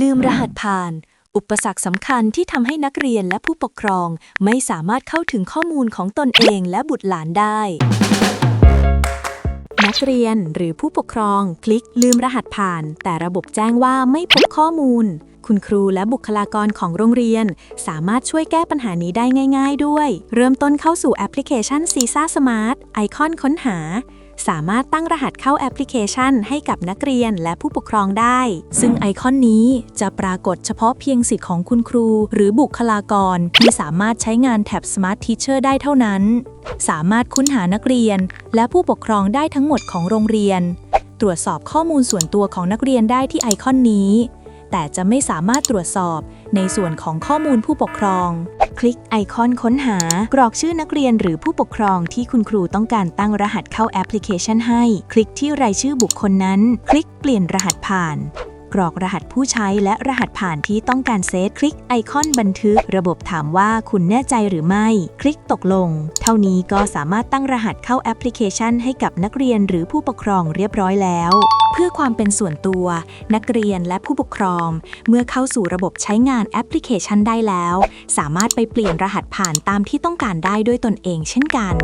ลืมรหัสผ่าน อุปสรรคสำคัญที่ทำให้นักเรียนและผู้ปกครองไม่สามารถเข้าถึงข้อมูลของตนเองและบุตรหลานได้ นักเรียนหรือผู้ปกครองคลิกลืมรหัสผ่าน แต่ระบบแจ้งว่าไม่พบข้อมูล คุณครูและบุคลากรของโรงเรียน สามารถช่วยแก้ปัญหานี้ได้ง่าย ๆ ด้วย เริ่มต้นเข้าสู่แอปพลิเคชัน c ีซ่าสมาร์ทไอคอนค้นหา สามารถตั้งรหัสเข้าแอปพลิเคชัน ให้กับนักเรียนและผู้ปกครองได้ ซึ่งไอคอนนี้จะปรากฏเฉพาะเพียงสิทธิ์ของคุณครู หรือบุคลากร ที่สามารถใช้งานแท็บ Smart Teacher ได้เท่านั้น สามารถค้นหานักเรียน และผู้ปกครองได้ทั้งหมดของโรงเรียน ตรวจสอบข้อมูลส่วนตัวของนักเรียนได้ที่ไอคอนนี้ แต่จะไม่สามารถตรวจสอบในส่วนของข้อมูลผู้ปกครอง คลิกไอคอนค้นหากรอกชื่อนักเรียนหรือผู้ปกครองที่คุณครูต้องการตั้งรหัสเข้าแอปพลิเคชันให้ คลิกที่รายชื่อบุคคลนั้น คลิกเปลี่ยนรหัสผ่านกรอกรหัสผู้ใช้และรหัสผ่านที่ต้องการเซตคลิกไอคอนบันทึก ระบบถามว่าคุณแน่ใจหรือไม่ คลิกตกลง เท่านี้ก็สามารถตั้งรหัสเข้าแอปพลิเคชันให้กับนักเรียนหรือผู้ปกครองเรียบร้อยแล้ว พื่อความเป็นส่วนตัว นักเรียนและผู้ปกครอง เมื่อเข้าสู่ระบบใช้งานแอปพลิเคชันได้แล้ว สามารถไปเปลี่ยนรหัสผ่านตามที่ต้องการได้ด้วยตนเองเช่นกัน